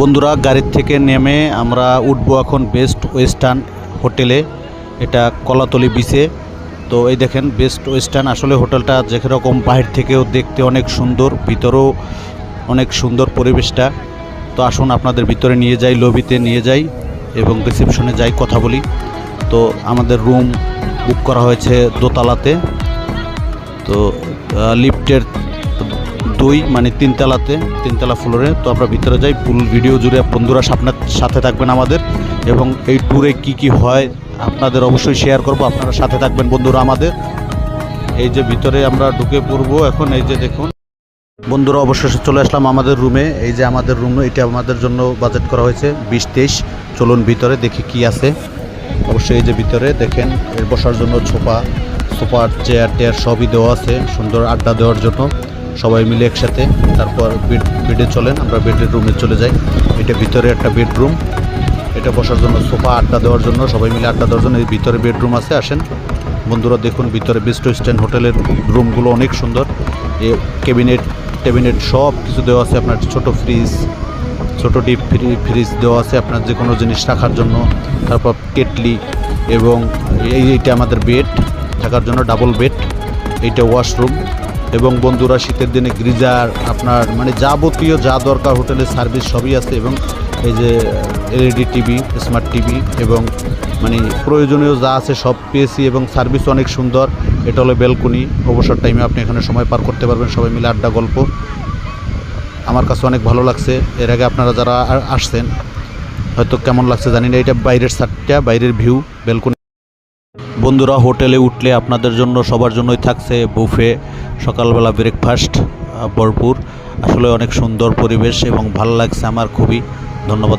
বন্ধুরা, গাড়ির থেকে নেমে আমরা উঠবো এখন বেস্ট ওয়েস্টার্ন হোটেলে। এটা কলাতলি বিচে তো এই দেখেন, বেস্ট ওয়েস্টার্ন আসলে হোটেলটা যেরকম বাহির থেকেও দেখতে অনেক সুন্দর, ভিতরেও অনেক সুন্দর পরিবেশটা। তো আসুন আপনাদের ভিতরে নিয়ে যাই, লবিতে নিয়ে যাই এবং রিসেপশনে যাই, কথা বলি। তো আমাদের রুম বুক করা হয়েছে দোতলাতে। তো লিফটের দুই মানে তিনতলাতে তিনতলা ফ্লোরে তো আমরা ভিতরে যাই ফুল ভিডিও জুড়ে বন্ধুরা আপনার সাথে থাকবেন আমাদের। এবং এই ট্যুরে কি কি হয় আপনাদের অবশ্যই শেয়ার করব, আপনারা সাথে থাকবেন বন্ধুরা আমাদের। এই যে ভিতরে আমরা ঢুকে পড়ব এখন, এই যে দেখুন। বন্ধুরা, অবশেষে চলে আসলাম আমাদের রুমে এই যে আমাদের রুম এটা আমাদের জন্য বাজেট করা হয়েছে বিশ তেইশ চলুন ভিতরে দেখি কি আছে। অবশ্যই এই যে ভিতরে দেখেন, এর বসার জন্য ছোপা সোফার চেয়ার টেয়ার সবই দেওয়া আছে, সুন্দর আড্ডা দেওয়ার জন্য। সবাই মিলে একসাথে তারপর বেড বেডে চলেন, আমরা বেডের রুমে চলে যাই। এটা ভিতরে একটা বেডরুম এটা বসার জন্য সোফা, আড্ডা দেওয়ার জন্য সবাই মিলে আড্ডা দেওয়ার জন্য এই ভিতরে বেডরুম আছে, আসেন। বন্ধুরা, দেখুন ভিতরে বেস্ট ওয়েস্টার্ন হোটেলের রুমগুলো অনেক সুন্দর। এ ক্যাবিনেট ট্যাবিনেট সব কিছু দেওয়া আছে, আপনার ছোট ফ্রিজ ছোট ডিপ ফ্রি ফ্রিজ দেওয়া আছে আপনার যে কোনো জিনিস রাখার জন্য। তারপর কেটলি এবং এই, এইটা আমাদের বেড থাকার জন্য ডাবল বেড এইটা ওয়াশরুম এবং বন্ধুরা, শীতের দিনে গ্রিজার আপনার মানে যাবতীয় যা দরকার হোটেলের সার্ভিস সবই আছে এবং এই যে এলইডি টিভি, স্মার্ট টিভি এবং মানে প্রয়োজনীয় যা আছে সব পেয়েছি এবং সার্ভিস অনেক সুন্দর। এটা হলো বেলকুনি। অবসর টাইমে আপনি এখানে সময় পার করতে পারবেন। সবাই মিলে আড্ডা, গল্প। আমার কাছে অনেক ভালো লাগছে। এর আগে আপনারা যারা আসছেন, হয়তো কেমন লাগছে জানি না। এটা বাইরের সাইডটা, বাইরের ভিউ বেলকুনি। বন্ধুরা, হোটেলে উঠলে আপনাদের জন্য, সবার জন্যই থাকছে বুফে, সকালবেলা ব্রেকফাস্ট ভরপুর। আসলে অনেক সুন্দর পরিবেশ এবং ভালো লাগছে আমার খুবই। ধন্যবাদ।